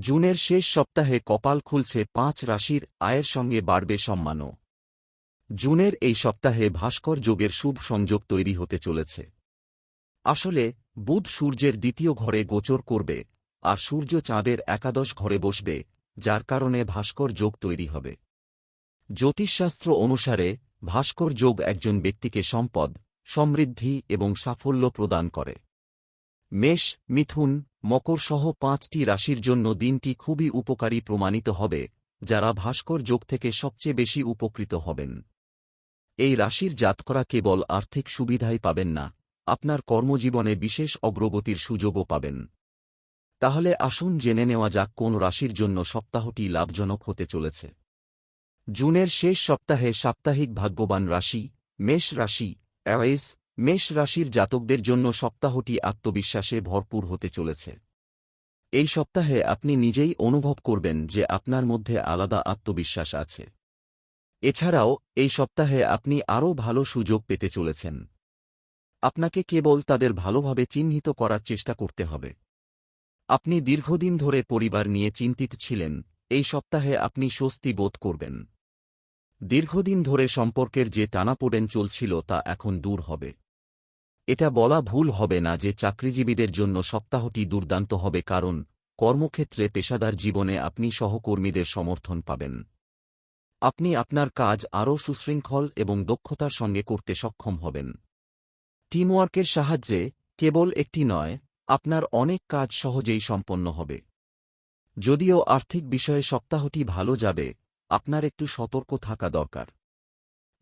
জুনের শেষ সপ্তাহে কপাল খুলছে পাঁচ রাশির আয়ের সঙ্গে বাড়বে সম্মানও। জুনের এই সপ্তাহে ভাস্কর যোগের শুভ সংযোগ তৈরি হতে চলেছে। আসলে, বুধ সূর্যের দ্বিতীয় ঘরে গোচর করবে, আর সূর্য চাঁদের একাদশ ঘরে বসবে, যার কারণে ভাস্কর যোগ তৈরি হবে। জ্যোতিষশাস্ত্র অনুসারে, ভাস্কর যোগ একজন ব্যক্তিকে সম্পদ, সমৃদ্ধি এবং সাফল্য প্রদান করে। মেষ, মিথুন মকর সহ পাঁচটি রাশির জন্য দিনটি খুবই উপকারী প্রমাণিত হবে, যারা ভাস্কর যোগ থেকে সবচেয়ে বেশি উপকৃত হবেন। এই রাশির জাতকরা কেবল আর্থিক সুবিধাই পাবেন না, আপনার কর্মজীবনে বিশেষ অগ্রগতির সুযোগও পাবেন। তাহলে আসুন জেনে নেওয়া যাক কোন রাশির জন্য সপ্তাহটি লাভজনক হতে চলেছে। জুনের শেষ সপ্তাহে সাপ্তাহিক ভাগ্যবান রাশি, মেষ রাশি, অ্যাওয়েস মেষ রাশির জাতকদের জন্য সপ্তাহটি আত্মবিশ্বাসে ভরপুর হতে চলেছে। এই সপ্তাহে আপনি নিজেই অনুভব করবেন যে আপনার মধ্যে আলাদা আত্মবিশ্বাস আছে। এছাড়াও, এই সপ্তাহে আপনি আরও ভালো সুযোগ পেতে চলেছেন। আপনাকে কেবল তাদের ভালোভাবে চিহ্নিত করার চেষ্টা করতে হবে। আপনি দীর্ঘদিন ধরে পরিবার নিয়ে চিন্তিত ছিলেন, এই সপ্তাহে আপনি স্বস্তি বোধ করবেন। দীর্ঘদিন ধরে সম্পর্কের যে টানাপোড়েন চলছিল তা এখন দূর হবে। এটা বলা ভুল হবে না যে চাকরিজীবীদের জন্য সপ্তাহটি দুর্দান্ত হবে কারণ, কর্মক্ষেত্রে পেশাদার জীবনে আপনি সহকর্মীদের সমর্থন পাবেন। আপনি আপনার কাজ আরও সুশৃঙ্খল এবং দক্ষতার সঙ্গে করতে সক্ষম হবেন। টিমওয়ার্কের সাহায্যে, কেবল একটি নয়, আপনার অনেক কাজ সহজেই সম্পন্ন হবে। যদিও আর্থিক বিষয়ে সপ্তাহটি ভালো যাবে, আপনার একটু সতর্ক থাকা দরকার।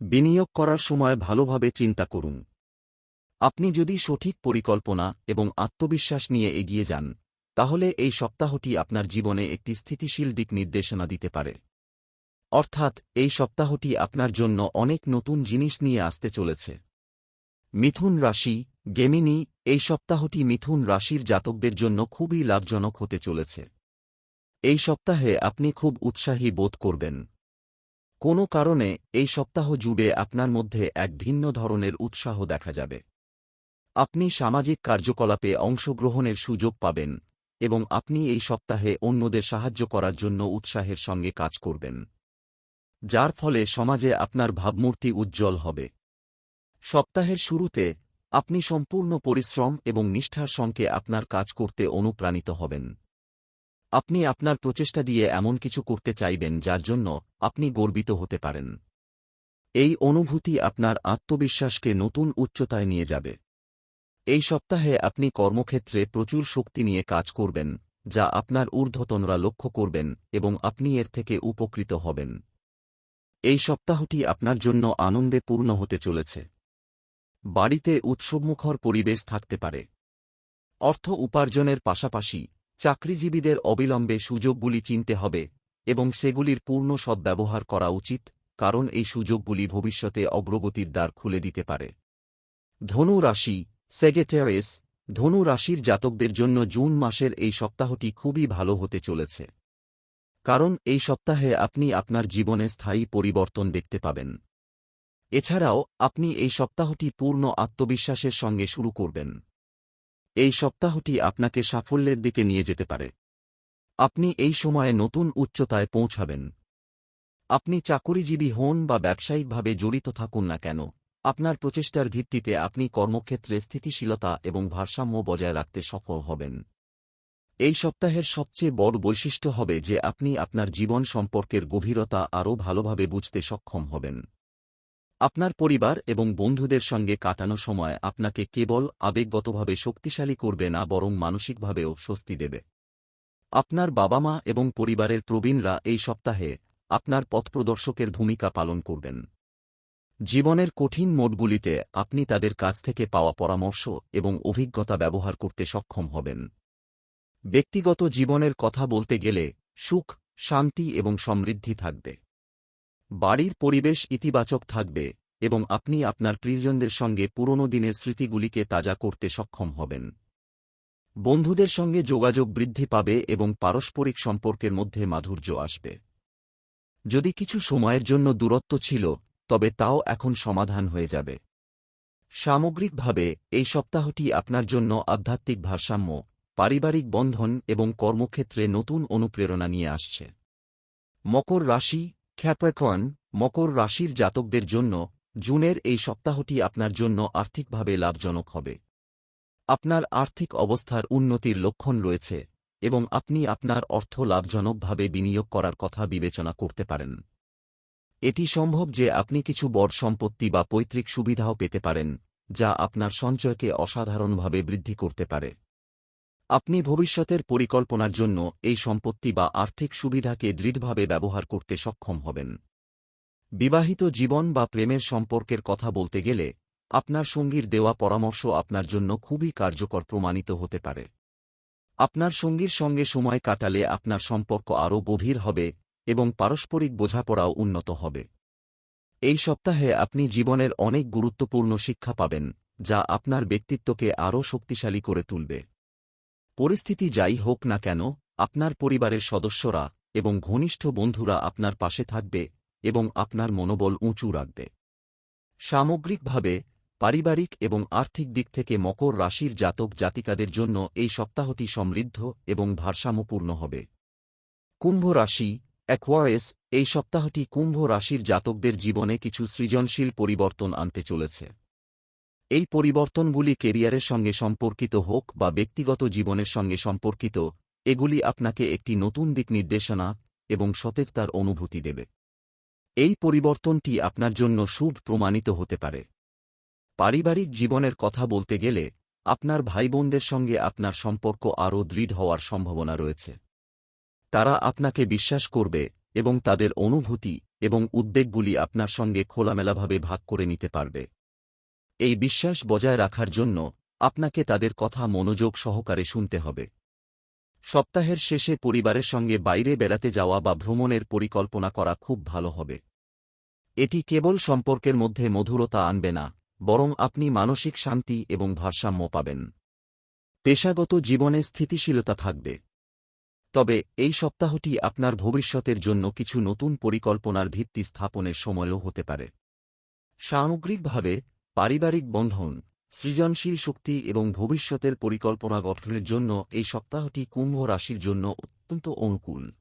বিনিয়োগ করার সময় ভালোভাবে চিন্তা করুন। আপনি যদি সঠিক পরিকল্পনা এবং আত্মবিশ্বাস নিয়ে এগিয়ে যান, তাহলে এই সপ্তাহটি আপনার জীবনে একটি স্থিতিশীল দিক নির্দেশনা দিতে পারে। অর্থাৎ, এই সপ্তাহটি আপনার জন্য অনেক নতুন জিনিস নিয়ে আসতে চলেছে। মিথুন রাশি, গেমিনি, এই সপ্তাহটি মিথুন রাশির জাতকদের জন্য খুবই লাভজনক হতে চলেছে। এই সপ্তাহে আপনি খুব উৎসাহী বোধ করবেন। কোনো কারণে এই সপ্তাহ জুড়ে আপনার মধ্যে এক ভিন্ন ধরনের উৎসাহ দেখা যাবে। আপনি সামাজিক কার্যকলাপে অংশগ্রহণের সুযোগ পাবেন এবং আপনি এই সপ্তাহে অন্যদের সাহায্য করার জন্য উৎসাহের সঙ্গে কাজ করবেন। যার ফলে সমাজে আপনার ভাবমূর্তি উজ্জ্বল হবে। সপ্তাহের শুরুতে আপনি সম্পূর্ণ পরিশ্রম এবং নিষ্ঠার সঙ্গে আপনার কাজ করতে অনুপ্রাণিত হবেন। আপনি আপনার প্রচেষ্টা দিয়ে এমন কিছু করতে চাইবেন যার জন্য আপনি গর্বিত হতে পারেন। এই অনুভূতি আপনার আত্মবিশ্বাসকে নতুন উচ্চতায় নিয়ে যাবে। এই সপ্তাহে আপনি কর্মক্ষেত্রে প্রচুর শক্তি নিয়ে কাজ করবেন, যা আপনার ঊর্ধ্বতনরা লক্ষ্য করবেন এবং আপনি এর থেকে উপকৃত হবেন। এই সপ্তাহটি আপনার জন্য আনন্দে পূর্ণ হতে চলেছে। বাড়িতে উৎসবমুখর পরিবেশ থাকতে পারে। অর্থ উপার্জনের পাশাপাশি চাকরিজীবীদের অবিলম্বে সুযোগগুলি চিনতে হবে এবং সেগুলির পূর্ণ সদ্ব্যবহার করা উচিত, কারণ এই সুযোগগুলি ভবিষ্যতে অগ্রগতির দ্বার খুলে দিতে পারে। ধনু রাশি সেগেটেরেস, ধনু রাশির জাতকদের জন্য জুন মাসের এই সপ্তাহটি খুবই ভালো হতে চলেছে। কারণ এই সপ্তাহে আপনি আপনার জীবনে স্থায়ী পরিবর্তন দেখতে পাবেন। এছাড়াও, আপনি এই সপ্তাহটি পূর্ণ আত্মবিশ্বাসের সঙ্গে শুরু করবেন। এই সপ্তাহটি আপনাকে সাফল্যের দিকে নিয়ে যেতে পারে। আপনি এই সময়ে নতুন উচ্চতায় পৌঁছাবেন। আপনি চাকরিজীবী হন বা ব্যবসায়িকভাবে জড়িত থাকুন না কেন। আপনার প্রচেষ্টার ভিত্তিতে আপনি কর্মক্ষেত্রে স্থিতিশীলতা এবং ভারসাম্য বজায় রাখতে সফল হবেন। এই সপ্তাহের সবচেয়ে বড় বৈশিষ্ট্য হবে যে আপনি আপনার জীবন সম্পর্কের গভীরতা আরও ভালোভাবে বুঝতে সক্ষম হবেন। আপনার পরিবার এবং বন্ধুদের সঙ্গে কাটানো সময় আপনাকে কেবল আবেগগতভাবে শক্তিশালী করবে না, বরং মানসিকভাবেও স্বস্তি দেবে। আপনার বাবা মা এবং পরিবারের প্রবীণরা এই সপ্তাহে আপনার পথপ্রদর্শকের ভূমিকা পালন করবেন। জীবনের কঠিন মোডগুলিতে আপনি তাদের কাছ থেকে পাওয়া পরামর্শ এবং অভিজ্ঞতা ব্যবহার করতে সক্ষম হবেন। ব্যক্তিগত জীবনের কথা বলতে গেলে সুখ, শান্তি এবং সমৃদ্ধি থাকবে। বাড়ির পরিবেশ ইতিবাচক থাকবে এবং আপনি আপনার প্রিয়জনদের সঙ্গে পুরনো দিনের স্মৃতিগুলিকে তাজা করতে সক্ষম হবেন। বন্ধুদের সঙ্গে যোগাযোগ বৃদ্ধি পাবে এবং পারস্পরিক সম্পর্কের মধ্যে মাধুর্য আসবে। যদি কিছু সময়ের জন্য দূরত্ব ছিল তবে তাও এখন সমাধান হয়ে যাবে। সামগ্রিকভাবে, এই সপ্তাহটি আপনার জন্য আধ্যাত্মিক ভারসাম্য, পারিবারিক বন্ধন এবং কর্মক্ষেত্রে নতুন অনুপ্রেরণা নিয়ে আসছে। মকর রাশি খ্যাপেকন মকর রাশির জাতকদের জন্য জুনের এই সপ্তাহটি আপনার জন্য আর্থিকভাবে লাভজনক হবে। আপনার আর্থিক অবস্থার উন্নতির লক্ষণ রয়েছে এবং আপনি আপনার অর্থ লাভজনকভাবে বিনিয়োগ করার কথা বিবেচনা করতে পারেন। এটি সম্ভব যে আপনি কিছু বড় সম্পত্তি বা পৈতৃক সুবিধাও পেতে পারেন, যা আপনার সঞ্চয়কে অসাধারণভাবে বৃদ্ধি করতে পারে। আপনি ভবিষ্যতের পরিকল্পনার জন্য এই সম্পত্তি বা আর্থিক সুবিধাকে দৃঢ়ভাবে ব্যবহার করতে সক্ষম হবেন। বিবাহিত জীবন বা প্রেমের সম্পর্কের কথা বলতে গেলে, আপনার সঙ্গীর দেওয়া পরামর্শ আপনার জন্য খুবই কার্যকর প্রমাণিত হতে পারে। আপনার সঙ্গীর সঙ্গে সময় কাটালে আপনার সম্পর্ক আরও গভীর হবে এবং পারস্পরিক বোঝাপড়াও উন্নত হবে। এই সপ্তাহে আপনি জীবনের অনেক গুরুত্বপূর্ণ শিক্ষা পাবেন, যা আপনার ব্যক্তিত্বকে আরও শক্তিশালী করে তুলবে। পরিস্থিতি যাই হোক না কেন, আপনার পরিবারের সদস্যরা এবং ঘনিষ্ঠ বন্ধুরা আপনার পাশে থাকবে এবং আপনার মনোবল উঁচু রাখবে। সামগ্রিকভাবে, পারিবারিক এবং আর্থিক দিক থেকে মকর রাশির জাতক জাতিকাদের জন্য এই সপ্তাহটি সমৃদ্ধ এবং ভারসাম্যপূর্ণ হবে। কুম্ভ রাশি অ্যাকোয়ারেস এই সপ্তাহটি কুম্ভ রাশির জাতকদের জীবনে কিছু সৃজনশীল পরিবর্তন আনতে চলেছে। এই পরিবর্তনগুলি কেরিয়ারের সঙ্গে সম্পর্কিত হোক বা ব্যক্তিগত জীবনের সঙ্গে সম্পর্কিত, এগুলি আপনাকে একটি নতুন দিক নির্দেশনা এবং সতেজতার অনুভূতি দেবে। এই পরিবর্তনটি আপনার জন্য শুভ প্রমাণিত হতে পারে। পারিবারিক জীবনের কথা বলতে গেলে, আপনার ভাইবোনদের সঙ্গে আপনার সম্পর্ক আরও দৃঢ় হওয়ার সম্ভাবনা রয়েছে। তারা আপনাকে বিশ্বাস করবে এবং তাদের অনুভূতি এবং উদ্বেগগুলি আপনার সঙ্গে খোলামেলাভাবে ভাগ করে নিতে পারবে। এই বিশ্বাস বজায় রাখার জন্য আপনাকে তাদের কথা মনোযোগ সহকারে শুনতে হবে। সপ্তাহের শেষে পরিবারের সঙ্গে বাইরে বেড়াতে যাওয়া বা ভ্রমণের পরিকল্পনা করা খুব ভালো হবে। এটি কেবল সম্পর্কের মধ্যে মধুরতা আনবে না, বরং আপনি মানসিক শান্তি এবং ভারসাম্য পাবেন। পেশাগত জীবনে স্থিতিশীলতা থাকবে। তবে, এই সপ্তাহটি আপনার ভবিষ্যতের জন্য কিছু নতুন পরিকল্পনার ভিত্তি স্থাপনের সময়ও হতে পারে। সামগ্রিকভাবে, পারিবারিক বন্ধন, সৃজনশীল শক্তি এবং ভবিষ্যতের পরিকল্পনা গঠনের জন্য এই সপ্তাহটি কুম্ভ রাশির জন্য অত্যন্ত অনুকূল।